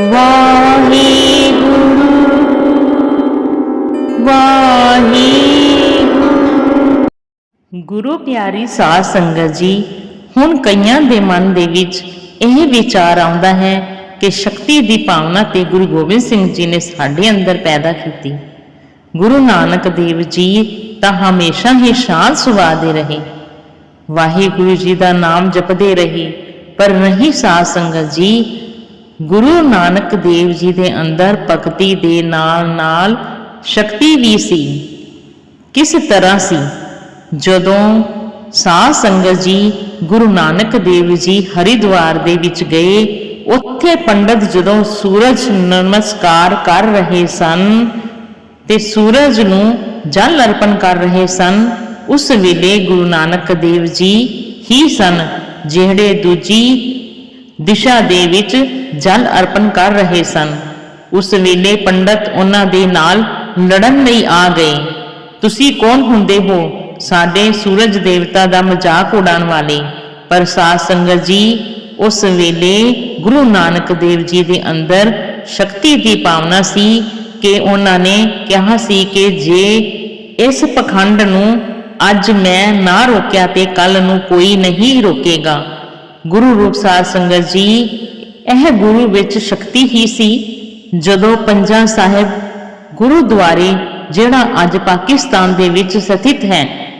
ਵਾਹਿਗੁਰੂ। ਵਾਹਿਗੁਰੂ ਗੁਰੂ ਪਿਆਰੀ ਸਾਧ ਸੰਗਤ ਜੀ, ਹੁਣ ਕਈਆਂ ਦੇ ਮਨ ਦੇ ਵਿੱਚ ਇਹ ਵਿਚਾਰ ਆਉਂਦਾ ਹੈ ਕਿ ਸ਼ਕਤੀ ਦੀ ਭਾਵਨਾ ਤੇ ਗੁਰੂ ਗੋਬਿੰਦ ਸਿੰਘ ਜੀ ਨੇ ਸਾਡੇ ਅੰਦਰ ਪੈਦਾ ਕੀਤੀ। ਗੁਰੂ ਨਾਨਕ ਦੇਵ ਜੀ ਤਾਂ ਹਮੇਸ਼ਾ ਹੀ ਸ਼ਾਂਤ ਸੁਭਾਅ ਦੇ ਰਹੇ। ਵਾਹਿਗੁਰੂ ਜੀ ਦਾ ਨਾਮ ਜਪਦੇ ਰਹੇ, ਪਰ ਨਹੀਂ ਸਾਧ ਸੰਗਤ ਜੀ ਗੁਰੂ ਨਾਨਕ ਦੇਵ ਜੀ ਦੇ ਅੰਦਰ ਭਗਤੀ ਦੇ ਨਾਲ ਨਾਲ ਸ਼ਕਤੀ ਵੀ ਸੀ। ਕਿਸ ਤਰ੍ਹਾਂ ਸੀ? ਜਦੋਂ ਸਾਧ ਸੰਗਤ ਜੀ ਗੁਰੂ ਨਾਨਕ ਦੇਵ ਜੀ ਹਰਿਦੁਆਰ ਦੇ ਵਿੱਚ ਗਏ, ਉੱਥੇ ਪੰਡਤ ਜਦੋਂ ਸੂਰਜ ਨਮਸਕਾਰ ਕਰ ਰਹੇ ਸਨ ਤੇ ਸੂਰਜ ਨੂੰ ਜਲ ਅਰਪਣ ਕਰ ਰਹੇ ਸਨ, ਉਸ ਵੇਲੇ ਗੁਰੂ ਨਾਨਕ ਦੇਵ ਜੀ ਹੀ ਸਨ, ਜਿਹੜੇ ਦੂਜੀ ਦਿਸ਼ਾ ਦੇ ਵਿੱਚ ਜਲ ਅਰਪਣ ਕਰ ਰਹੇ ਸਨ। ਉਸ ਵੇਲੇ ਪੰਡਤ ਉਹਨਾਂ ਦੇ ਨਾਲ ਲੜਨ ਲਈ ਆ ਗਏ। ਤੁਸੀਂ ਕੌਣ ਹੁੰਦੇ ਹੋ? ਸਾਡੇ ਸੂਰਜ ਦੇਵਤਾ ਦਾ ਮਜ਼ਾਕ ਉਡਾਉਣ ਵਾਲੇ। ਪਰ ਸਾਧ ਸੰਗਤ ਜੀ, ਉਸ ਵੇਲੇ ਗੁਰੂ ਨਾਨਕ ਦੇਵ ਜੀ ਦੇ ਅੰਦਰ ਸ਼ਕਤੀ ਦੀ ਭਾਵਨਾ ਸੀ ਕਿ ਉਹਨਾਂ ਨੇ ਕਿਹਾ ਸੀ ਕਿ ਜੇ ਇਸ ਪਖੰਡ ਨੂੰ ਅੱਜ ਮੈਂ ਨਾ ਰੋਕਿਆ ਤੇ ਕੱਲ ਨੂੰ ਕੋਈ ਨਹੀਂ ਰੋਕੇਗਾ। ਗੁਰੂ ਰੂਪਸਾਰ ਸੰਗਤ ਜੀ, ਇਹ ਗੁਰੂ ਵਿੱਚ ਸ਼ਕਤੀ ਹੀ ਸੀ ਜਦੋਂ ਪੰਜਾ ਸਾਹਿਬ ਗੁਰਦੁਆਰੇ, ਜਿਹੜਾ ਅੱਜ ਪਾਕਿਸਤਾਨ ਦੇ ਵਿੱਚ ਸਥਿਤ ਹੈ।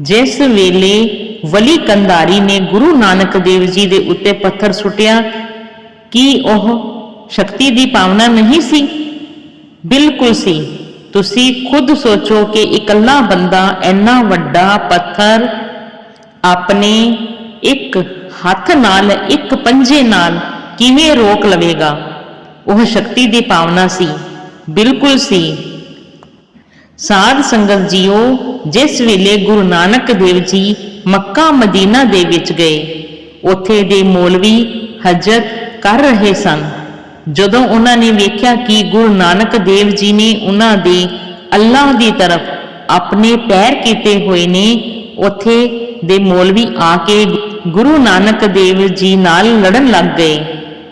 ਜਿਸ ਵੇਲੇ ਵਲੀ ਕੰਧਾਰੀ ਨੇ ਗੁਰੂ ਨਾਨਕ ਦੇਵ ਜੀ ਦੇ ਉੱਤੇ ਪੱਥਰ ਸੁੱਟਿਆ, ਕਿ ਉਹ ਸ਼ਕਤੀ ਦੀ ਭਾਵਨਾ ਨਹੀਂ ਸੀ? ਬਿਲਕੁਲ ਸੀ। ਤੁਸੀਂ ਖੁਦ ਸੋਚੋ ਕਿ ਇਕੱਲਾ ਬੰਦਾ ਇੰਨਾ ਵੱਡਾ ਪੱਥਰ ਆਪਣੇ ਇੱਕ ਹੱਥ ਨਾਲ, ਇੱਕ ਪੰਜੇ ਨਾਲ ਕਿਵੇਂ ਰੋਕ ਲਵੇਗਾ? ਉਹ ਸ਼ਕਤੀ ਦੀ ਭਾਵਨਾ ਸੀ। ਬਿਲਕੁਲ ਸੀ। ਸਾਧ ਸੰਗਤ ਜੀਓ, ਜਿਸ ਵੇਲੇ ਗੁਰੂ ਨਾਨਕ ਦੇਵ ਜੀ ਮੱਕਾ ਮਦੀਨਾ ਦੇ ਵਿੱਚ ਗਏ, ਉੱਥੇ ਦੇ ਮੌਲਵੀ ਹਜਤ ਕਰ ਰਹੇ ਸਨ। ਜਦੋਂ ਉਹਨਾਂ ਨੇ ਵੇਖਿਆ ਕਿ ਗੁਰੂ ਨਾਨਕ ਦੇਵ ਜੀ ਨੇ ਉਹਨਾਂ ਦੇ ਅੱਲਾਹ ਦੀ ਤਰਫ ਆਪਣੇ ਪੈਰ ਕੀਤੇ ਹੋਏ ਨੇ, ਉੱਥੇ ਦੇ ਮੌਲਵੀ ਆ ਕੇ ਗੁਰੂ ਨਾਨਕ ਦੇਵ ਜੀ ਨਾਲ ਲੜਨ ਲੱਗ ਗਏ।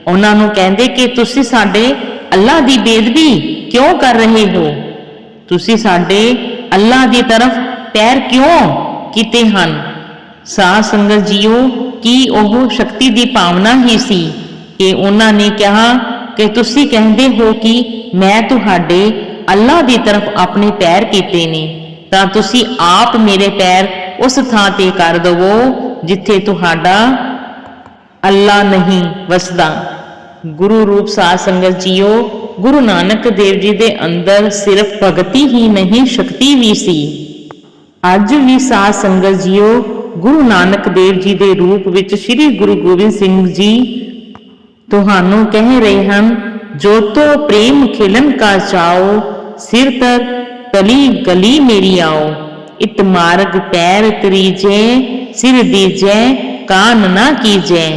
ਉਹਨਾਂ ਨੂੰ ਕਹਿੰਦੇ ਕਿ ਤੁਸੀਂ ਸਾਡੇ ਅੱਲਾ ਦੀ ਬੇਦਬੀ ਕਿਉਂ ਕਰ ਰਹੇ ਹੋ? ਤੁਸੀਂ ਸਾਡੇ ਅੱਲਾ ਦੀ ਤਰਫ ਪੈਰ ਕਿਉਂ ਕੀਤੇ ਹਨ? ਸਾਧ ਸੰਗਤ ਜੀਓ, ਕੀ ਉਹ ਸ਼ਕਤੀ ਦੀ ਭਾਵਨਾ ਹੀ ਸੀ ਕਿ ਉਹਨਾਂ ਨੇ ਕਿਹਾ ਕਿ ਤੁਸੀਂ ਕਹਿੰਦੇ ਹੋ ਕਿ ਮੈਂ ਤੁਹਾਡੇ ਅੱਲਾ ਦੀ ਤਰਫ ਆਪਣੇ ਪੈਰ ਕੀਤੇ ਨੇ, ਤਾਂ ਤੁਸੀਂ ਆਪ ਮੇਰੇ ਪੈਰ ਉਸ ਥਾਂ ਤੇ ਕਰ ਦਵੋ। ਜਿੱਥੇ ਤੁਹਾਡਾ ਅੱਲਾ ਨਹੀਂ ਵਸਦਾ। ਗੁਰੂ ਰੂਪ ਸਾਧ ਸੰਗਤ ਜੀਓ, ਗੁਰੂ ਨਾਨਕ ਦੇਵ ਜੀ ਦੇ ਅੰਦਰ ਸਿਰਫ ਭਗਤੀ ਹੀ ਨਹੀਂ, ਸ਼ਕਤੀ ਵੀ ਸੀ। ਅੱਜ ਵੀ ਸਾਧ ਸੰਗਤ ਜੀਓ, ਗੁਰੂ ਨਾਨਕ ਦੇਵ ਜੀ ਦੇ ਰੂਪ ਵਿੱਚ ਸ੍ਰੀ ਗੁਰੂ ਗੋਬਿੰਦ ਸਿੰਘ ਜੀ ਤੁਹਾਨੂੰ ਕਹਿ ਰਹੇ ਹਨ, ਜੋ ਤੋ ਪ੍ਰੇਮ ਖਿਲਨ ਕਾ ਚਾਓ ਸਿਰ ਤਰ ਤਲੀ ਗਲੀ ਮੇਰੀ ਆਓ। ਇਤ ਮਾਰਗ ਪੈਰ ਤਰੀਜੈ ਸਿਰ ਦੀਜੈ ਕਾਨ ਨਾ ਕੀਜੈ।